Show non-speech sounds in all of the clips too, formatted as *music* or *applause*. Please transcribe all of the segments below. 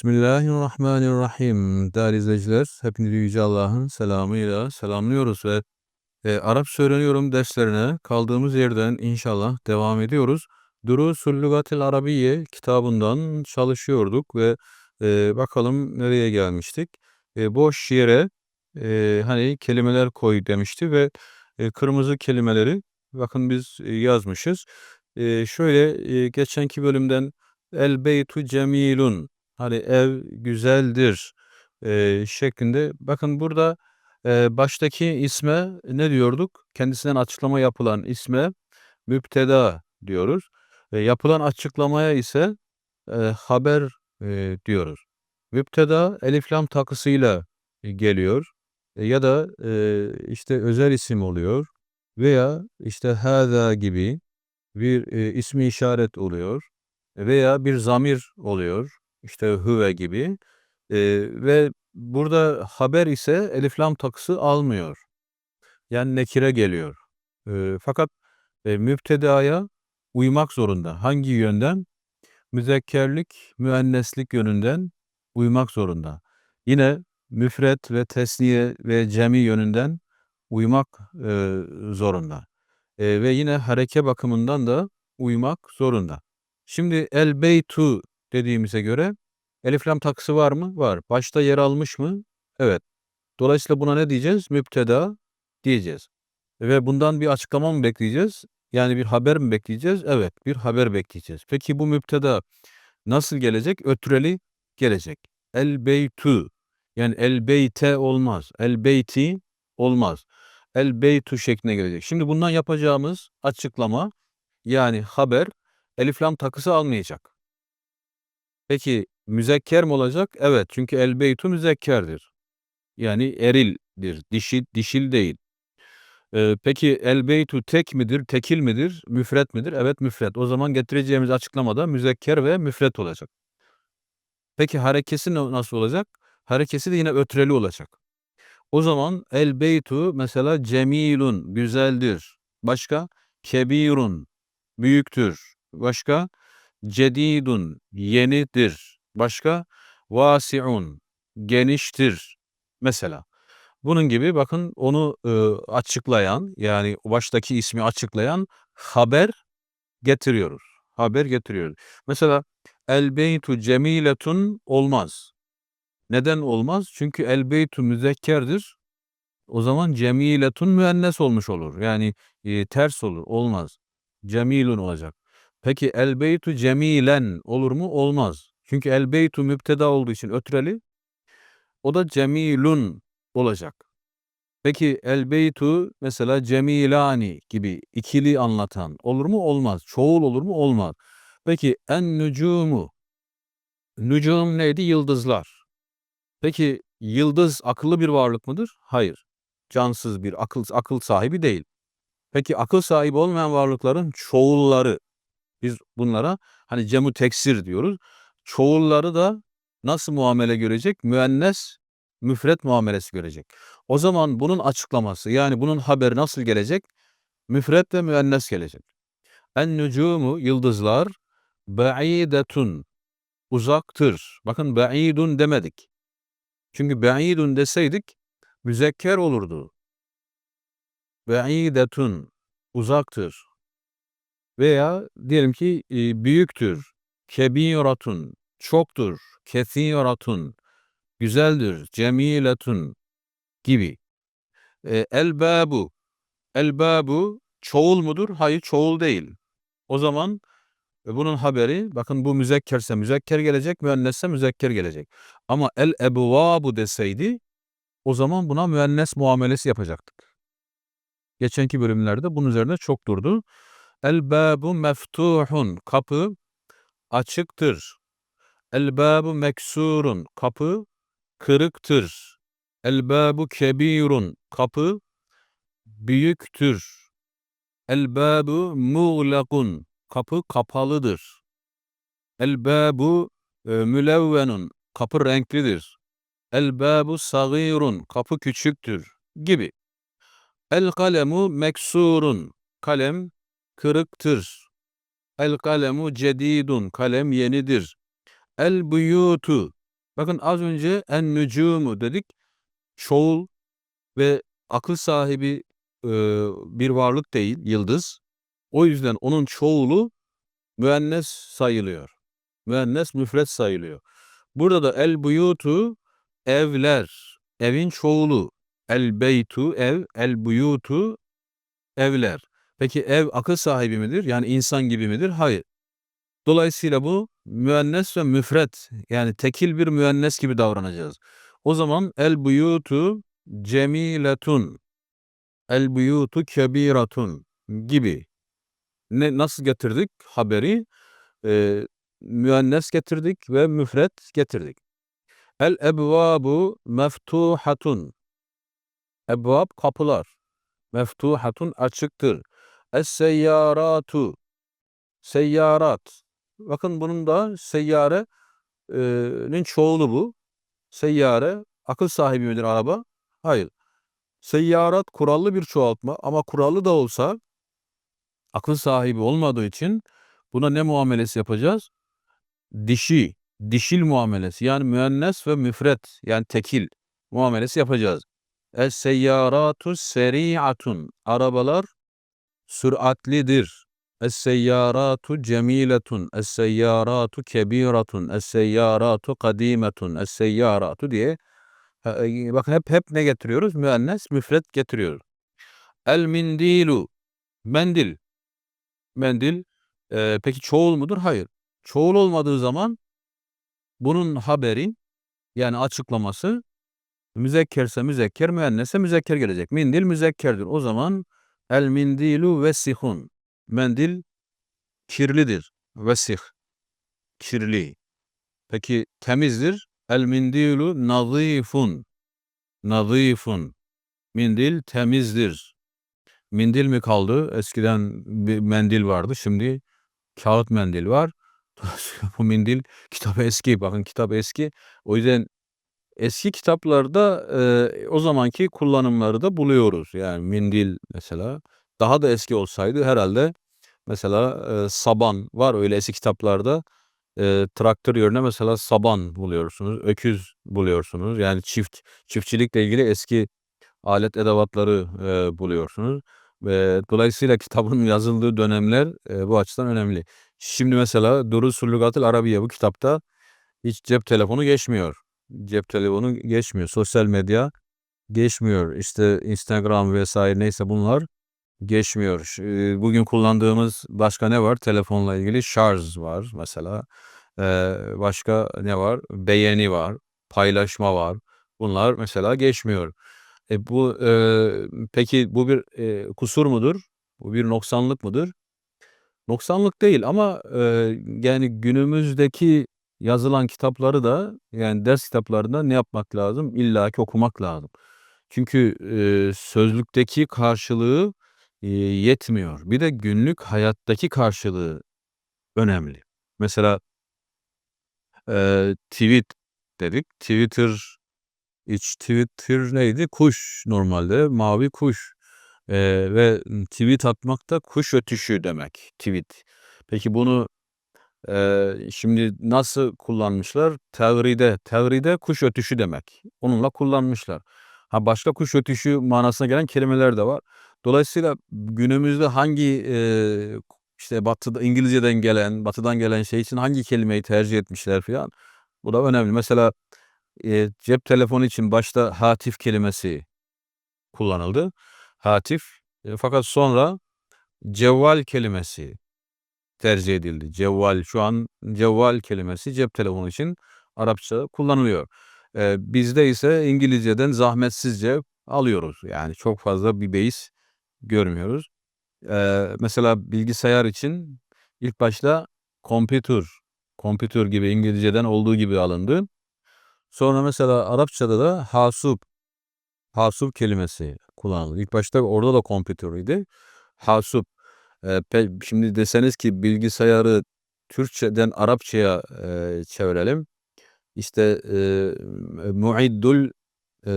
Bismillahirrahmanirrahim. Değerli izleyiciler, hepinizi Yüce Allah'ın selamıyla selamlıyoruz ve e, Arapça öğreniyorum derslerine kaldığımız yerden inşallah devam ediyoruz. Durusul Lugatil Arabiye kitabından çalışıyorduk ve e, bakalım nereye gelmiştik. E, boş yere e, hani kelimeler koy demişti ve e, kırmızı kelimeleri bakın biz e, yazmışız. E, şöyle e, geçenki bölümden El beytu cemilun hani ev güzeldir e, şeklinde. Bakın burada e, baştaki isme ne diyorduk? Kendisinden açıklama yapılan isme müpteda diyoruz. E, yapılan açıklamaya ise e, haber e, diyoruz. Müpteda elif lam takısıyla geliyor e, ya da e, işte özel isim oluyor veya işte hâzâ gibi bir e, ismi işaret oluyor veya bir zamir oluyor işte hüve gibi e, ve burada haber ise elif lam takısı almıyor. Yani nekire geliyor. E, fakat e, müptedaya uymak zorunda. Hangi yönden? Müzekkerlik, müenneslik yönünden uymak zorunda. Yine müfret ve tesniye ve cemi yönünden uymak e, zorunda. E, ve yine hareke bakımından da uymak zorunda. Şimdi el beytu dediğimize göre elif lam takısı var mı? Var. Başta yer almış mı? Evet. Dolayısıyla buna ne diyeceğiz? Müpteda diyeceğiz. Ve bundan bir açıklama mı bekleyeceğiz? Yani bir haber mi bekleyeceğiz? Evet, bir haber bekleyeceğiz. Peki bu müpteda nasıl gelecek? Ötreli gelecek. El beytu yani el beyte olmaz. El beyti olmaz. El beytu şekline gelecek. Şimdi bundan yapacağımız açıklama yani haber elif lam takısı almayacak. Peki müzekker mi olacak? Evet çünkü el beytu müzekkerdir. Yani erildir. Dişi, dişil değil. Ee, peki el beytu tek midir, tekil midir, müfret midir? Evet müfret. O zaman getireceğimiz açıklamada müzekker ve müfret olacak. Peki harekesi nasıl olacak? Harekesi de yine ötreli olacak. O zaman el beytu mesela cemilun güzeldir. Başka kebirun büyüktür. Başka cedidun yenidir. Başka vasiun geniştir. Mesela bunun gibi bakın onu e, açıklayan yani baştaki ismi açıklayan haber getiriyoruz. Haber getiriyoruz. Mesela el beytu cemiletun olmaz. Neden olmaz? Çünkü el beytu müzekkerdir. O zaman cemiletun müennes olmuş olur. Yani e, ters olur. Olmaz. Cemilun olacak. Peki el beytu cemilen olur mu? Olmaz. Çünkü el beytu müpteda olduğu için ötreli. O da cemilun olacak. Peki el beytu mesela cemilani gibi ikili anlatan olur mu? Olmaz. Çoğul olur mu? Olmaz. Peki en nücumu. Nücum neydi? Yıldızlar. Peki yıldız akıllı bir varlık mıdır? Hayır. Cansız bir akıl akıl sahibi değil. Peki akıl sahibi olmayan varlıkların çoğulları biz bunlara hani cemu teksir diyoruz. Çoğulları da nasıl muamele görecek? Müennes, müfret muamelesi görecek. O zaman bunun açıklaması yani bunun haberi nasıl gelecek? Müfret ve müennes gelecek. En nücumu yıldızlar ba'idetun uzaktır. Bakın ba'idun demedik. Çünkü ba'idun deseydik müzekker olurdu. Ba'idetun uzaktır. Veya diyelim ki e, büyüktür. Kebiratun çoktur. Kethiratun güzeldir. Cemiletun gibi. E, elbabu elbabu çoğul mudur? Hayır çoğul değil. O zaman e, bunun haberi bakın bu müzekkerse müzekker gelecek, müennesse müzekker gelecek. Ama el ebvabu deseydi o zaman buna müennes muamelesi yapacaktık. Geçenki bölümlerde bunun üzerine çok durdu. El babu meftuhun kapı açıktır. El babu meksurun kapı kırıktır. El babu kebirun kapı büyüktür. El babu muğlakun kapı kapalıdır. El babu e, mülevvenun kapı renklidir. El babu sagirun kapı küçüktür gibi. El kalemu meksurun kalem kırıktır. El kalemu cedidun kalem yenidir. El buyutu Bakın az önce en-nücumu dedik. Çoğul ve akıl sahibi e, bir varlık değil, yıldız. O yüzden onun çoğulu müennes sayılıyor. Müennes müfret sayılıyor. Burada da el buyutu evler, evin çoğulu. El beytu ev, el buyutu evler. Peki ev akıl sahibi midir? Yani insan gibi midir? Hayır. Dolayısıyla bu müennes ve müfret yani tekil bir müennes gibi davranacağız. O zaman el buyutu cemiletun, el buyutu kebiratun gibi. Ne nasıl getirdik haberi? Ee, müennes getirdik ve müfret getirdik. El ebvabu meftuhatun. Ebvab kapılar. Meftuhatun açıktır. Es seyyaratu. Seyyarat. Bakın bunun da seyyarenin çoğulu bu. Seyyare akıl sahibi midir araba? Hayır. Seyyarat kurallı bir çoğaltma ama kurallı da olsa akıl sahibi olmadığı için buna ne muamelesi yapacağız? Dişi, dişil muamelesi yani müennes ve müfret yani tekil muamelesi yapacağız. Es seyyaratu seri'atun. Arabalar süratlidir. Es seyyaratu cemiletun. Es seyyaratu kebiratun. Es seyyaratu kadimetun. Es seyyaratu diye e, bakın hep hep ne getiriyoruz? Müennes, müfret getiriyoruz. El mindilu. Mendil. Mendil. E, peki çoğul mudur? Hayır. Çoğul olmadığı zaman bunun haberi yani açıklaması müzekkerse müzekker, müennese müzekker gelecek. Mindil müzekkerdir. O zaman el mindilu vesihun. Mendil kirlidir. Vesih. Kirli. Peki temizdir. El mindilu nazifun. Nazifun. Mindil temizdir. Mindil mi kaldı? Eskiden bir mendil vardı. Şimdi kağıt mendil var. *laughs* Bu mendil kitap eski. Bakın kitap eski. O yüzden eski kitaplarda e, o zamanki kullanımları da buluyoruz. Yani mendil mesela. Daha da eski olsaydı herhalde mesela e, saban var öyle eski kitaplarda. E, traktör yerine mesela saban buluyorsunuz. Öküz buluyorsunuz. Yani çift çiftçilikle ilgili eski alet edevatları e, buluyorsunuz. Ve dolayısıyla kitabın *laughs* yazıldığı dönemler e, bu açıdan önemli. Şimdi mesela Durus Lügatil Arabiye bu kitapta hiç cep telefonu geçmiyor. Cep telefonu geçmiyor. Sosyal medya geçmiyor. İşte Instagram vesaire neyse bunlar geçmiyor. Bugün kullandığımız başka ne var? Telefonla ilgili şarj var mesela. Başka ne var? Beğeni var. Paylaşma var. Bunlar mesela geçmiyor. E bu e, peki bu bir e, kusur mudur? Bu bir noksanlık mıdır? Noksanlık değil ama e, yani günümüzdeki yazılan kitapları da yani ders kitaplarında ne yapmak lazım? İlla ki okumak lazım. Çünkü e, sözlükteki karşılığı e, yetmiyor. Bir de günlük hayattaki karşılığı önemli. Mesela e, tweet dedik. Twitter İç Twitter neydi? Kuş normalde mavi kuş ee, ve tweet atmak da kuş ötüşü demek tweet. Peki bunu e, şimdi nasıl kullanmışlar? Tevride, tevride kuş ötüşü demek. Onunla kullanmışlar. Ha başka kuş ötüşü manasına gelen kelimeler de var. Dolayısıyla günümüzde hangi e, işte batıda İngilizceden gelen, batıdan gelen şey için hangi kelimeyi tercih etmişler falan. Bu da önemli. Mesela e, cep telefonu için başta hatif kelimesi kullanıldı. Hatif e, fakat sonra cevval kelimesi tercih edildi. Cevval şu an cevval kelimesi cep telefonu için Arapça kullanılıyor. E, bizde ise İngilizceden zahmetsizce alıyoruz. Yani çok fazla bir beis görmüyoruz. E, mesela bilgisayar için ilk başta computer, computer gibi İngilizceden olduğu gibi alındı. Sonra mesela Arapçada da hasup, hasup kelimesi kullanılır. İlk başta orada da computer idi. Hasup. E, şimdi deseniz ki bilgisayarı Türkçeden Arapçaya e, çevirelim. İşte e, muiddul e,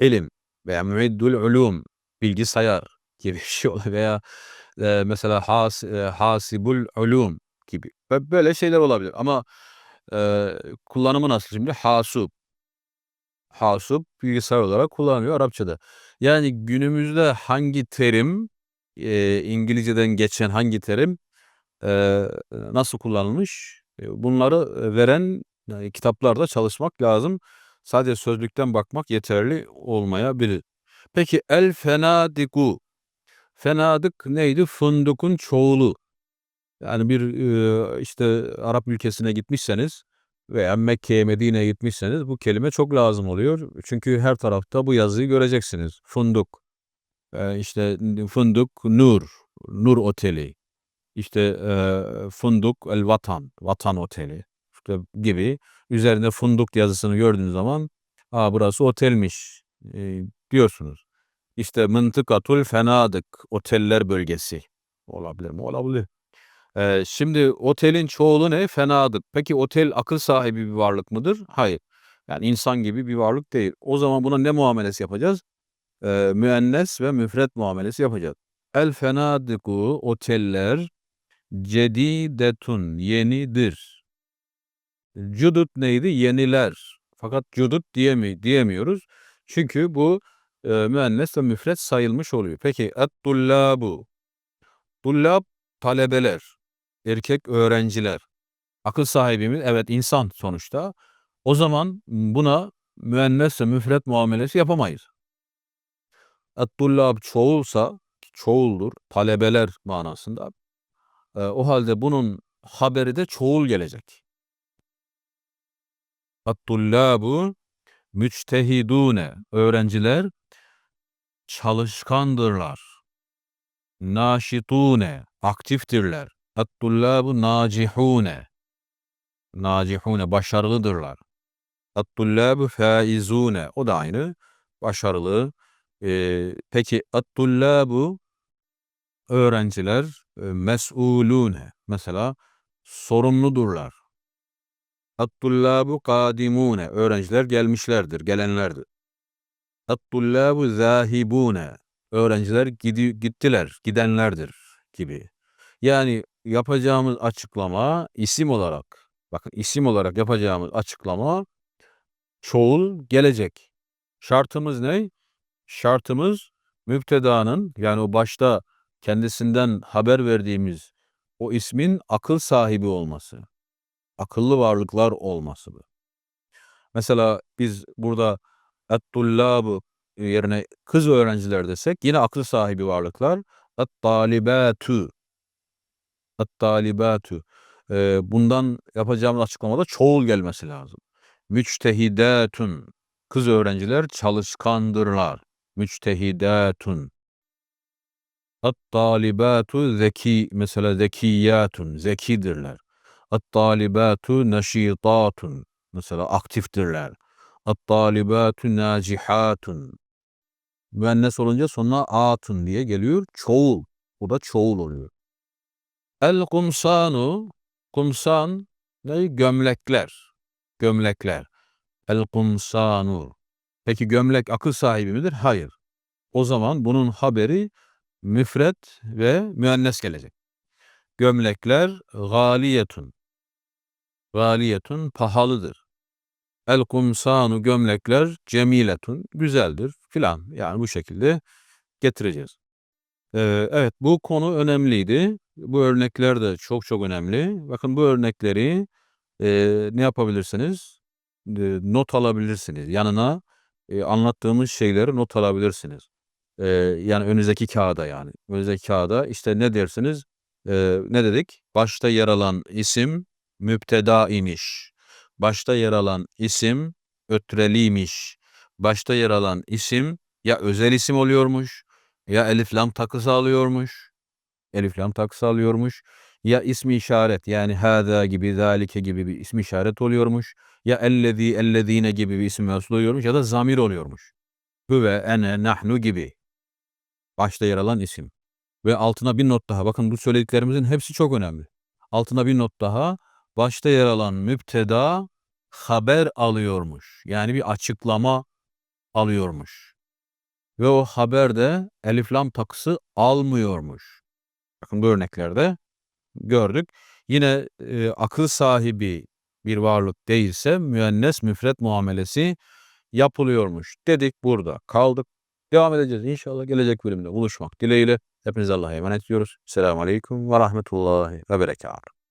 ilim veya muiddul ulum bilgisayar gibi *laughs* bir şey olur veya e, mesela has, e, hasibul ulum gibi böyle şeyler olabilir ama Eee, kullanımı nasıl şimdi? Hasub. Hasub bilgisayar olarak kullanılıyor Arapçada. Yani günümüzde hangi terim, eee, İngilizceden geçen hangi terim, eee, nasıl kullanılmış? Bunları, veren, eee, kitaplarda çalışmak lazım. Sadece sözlükten bakmak yeterli olmayabilir. Peki el fenadiku. Fenadık neydi? Fındukun çoğulu. Yani bir, işte Arap ülkesine gitmişseniz veya Mekke'ye, Medine'ye gitmişseniz bu kelime çok lazım oluyor. Çünkü her tarafta bu yazıyı göreceksiniz. Funduk. Eee, işte Funduk Nur, Nur Oteli. İşte, eee, Funduk El Vatan, Vatan Oteli işte gibi. Üzerinde Funduk yazısını gördüğünüz zaman, "A, burası otelmiş." diyorsunuz. İşte Mıntıkatul Fenadık, oteller bölgesi. Olabilir mi? Olabilir. Eee, şimdi otelin çoğulu ne? Fenadık. Peki otel akıl sahibi bir varlık mıdır? Hayır. Yani insan gibi bir varlık değil. O zaman buna ne muamelesi yapacağız? Eee, müennes ve müfret muamelesi yapacağız. El fenadiku oteller cedidetun yenidir. Cudut neydi? Yeniler. Fakat cudut diyemi diyemiyoruz. Çünkü bu, eee, müennes ve müfret sayılmış oluyor. Peki et-tullabu. Tullab talebeler, erkek öğrenciler. Akıl sahibi mi? Evet, insan sonuçta. O zaman buna müennes ve müfret muamelesi yapamayız. Et-tullab çoğulsa, çoğuldur, talebeler manasında. Eee, o halde bunun haberi de çoğul gelecek. Et-tullabu müçtehidune. Öğrenciler çalışkandırlar. Naşitune. Aktiftirler. Et-tullabu nacihune. Nacihune. Başarılıdırlar. Et-tullabu faizune. O da aynı. Başarılı. Eee, peki et-tullabu öğrenciler, mes'ulune. Mesela sorumludurlar. Et-tullabu kadimune. Öğrenciler gelmişlerdir, gelenlerdir. Et-tullabu zâhibune. Öğrenciler gidi gittiler, gidenlerdir gibi. Yani yapacağımız açıklama isim olarak, bakın isim olarak yapacağımız açıklama çoğul gelecek. Şartımız ne? Şartımız müptedanın yani o başta kendisinden haber verdiğimiz o ismin akıl sahibi olması. Akıllı varlıklar olması bu. Mesela biz burada et-tullabu yerine kız öğrenciler desek yine akıl sahibi varlıklar. Et-talibatu. Et-talibatu. Eee, bundan yapacağımız açıklamada çoğul gelmesi lazım. Müçtehidatun. Kız öğrenciler çalışkandırlar. Müçtehidatun. Et-talibatu zeki mesela zekiyatun. Zekidirler. Et-talibatu neşitatun. Mesela aktiftirler. Et-talibatu nacihatun. Müennes olunca sonuna atun diye geliyor. Çoğul. Bu da çoğul oluyor. El-kumsanu. Kumsan ne? Gömlekler. Gömlekler. El-kumsanu. Peki gömlek akıl sahibi midir? Hayır. O zaman bunun haberi müfret ve müennes gelecek. Gömlekler galiyetun. Galiyetun pahalıdır. El kumsanu gömlekler cemiletun güzeldir filan. Yani bu şekilde getireceğiz. Eee, evet bu konu önemliydi. Bu örnekler de çok çok önemli. Bakın bu örnekleri, eee, ne yapabilirsiniz? Eee, not alabilirsiniz. Yanına, eee, anlattığımız şeyleri not alabilirsiniz. Eee, yani önünüzdeki kağıda yani. Önünüzdeki kağıda işte ne dersiniz? Eee, ne dedik? Başta yer alan isim müpteda imiş. Başta yer alan isim ötreliymiş. Başta yer alan isim ya özel isim oluyormuş ya elif lam takısı alıyormuş. Elif lam takısı alıyormuş. Ya ismi işaret yani hâzâ gibi, zâlike gibi bir ismi işaret oluyormuş. Ya ellezî, ellezîne gibi bir isim mevsul oluyormuş ya da zamir oluyormuş. Huve, ene, nahnu gibi. Başta yer alan isim. Ve altına bir not daha. Bakın bu söylediklerimizin hepsi çok önemli. Altına bir not daha. Başta yer alan müpteda haber alıyormuş. Yani bir açıklama alıyormuş. Ve o haber de elif lam takısı almıyormuş. Bakın bu örneklerde gördük. Yine, eee, akıl sahibi bir varlık değilse müennes müfret muamelesi yapılıyormuş dedik burada kaldık. Devam edeceğiz inşallah gelecek bölümde buluşmak dileğiyle. Hepinize Allah'a emanet ediyoruz. Selamun Aleyküm ve Rahmetullahi ve Berekatuhu.